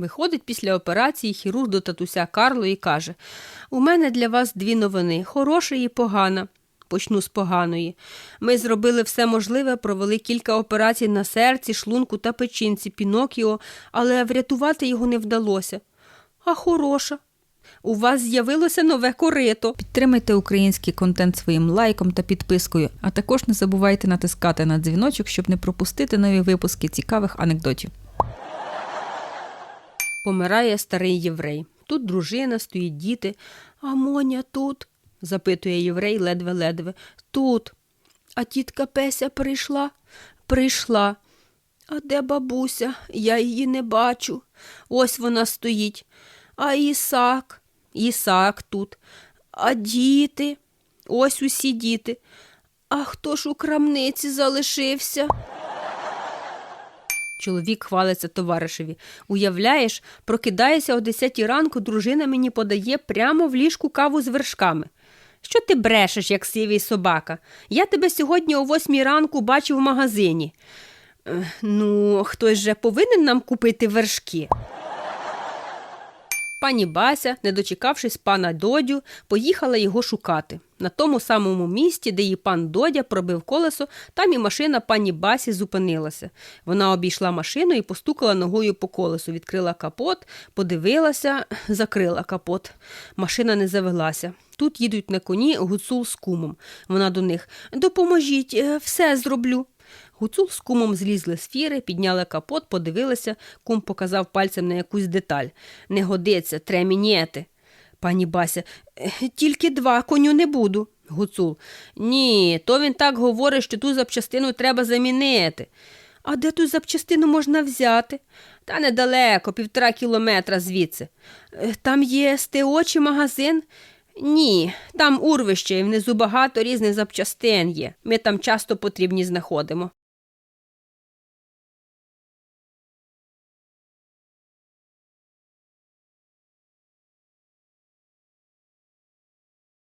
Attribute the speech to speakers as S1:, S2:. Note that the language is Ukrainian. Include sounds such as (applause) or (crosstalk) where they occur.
S1: Виходить після операції хірург до татуся Карло і каже: У мене для вас дві новини хороша і погана. Почну з поганої. Ми зробили все можливе, провели кілька операцій на серці, шлунку та печінці Пінокіо, але врятувати його не вдалося. А хороша. У вас з'явилося нове корито.
S2: Підтримайте український контент своїм лайком та підпискою, а також не забувайте натискати на дзвіночок, щоб не пропустити нові випуски цікавих анекдотів.
S1: Помирає старий єврей. Тут дружина, стоїть діти. А Моня тут? запитує єврей ледве-ледве. Тут. А тітка Песя прийшла? Прийшла. А де бабуся? Я її не бачу. Ось вона стоїть. А Ісак? Ісак тут. А діти? Ось усі діти. А хто ж у крамниці залишився? Чоловік хвалиться товаришеві. Уявляєш, прокидаюся о 10 ранку, дружина мені подає прямо в ліжку каву з вершками. Що ти брешеш, як сивий собака? Я тебе сьогодні о 8 ранку бачив в магазині. Ну, хтось же повинен нам купити вершки. Пані Бася, не дочекавшись пана Додю, поїхала його шукати. На тому самому місці, де її пан Додя пробив колесо, там і машина пані Басі зупинилася. Вона обійшла машину і постукала ногою по колесу, відкрила капот, подивилася, (clears throat) закрила капот. Машина не завелася. Тут їдуть на коні гуцул з кумом. Вона до них Допоможіть, е, все зроблю. Гуцул з кумом злізли з фіри, підняли капот, подивилися, кум показав пальцем на якусь деталь. Не годиться, тре міняти. Пані Бася, «Е, тільки два, коню не буду. Гуцул. Ні, то він так говорить, що ту запчастину треба замінити. А де ту запчастину можна взяти? Та недалеко, півтора кілометра звідси. «Е, Там є СТО чи магазин? Ні, там урвище і внизу багато різних запчастин є. Ми там часто потрібні знаходимо.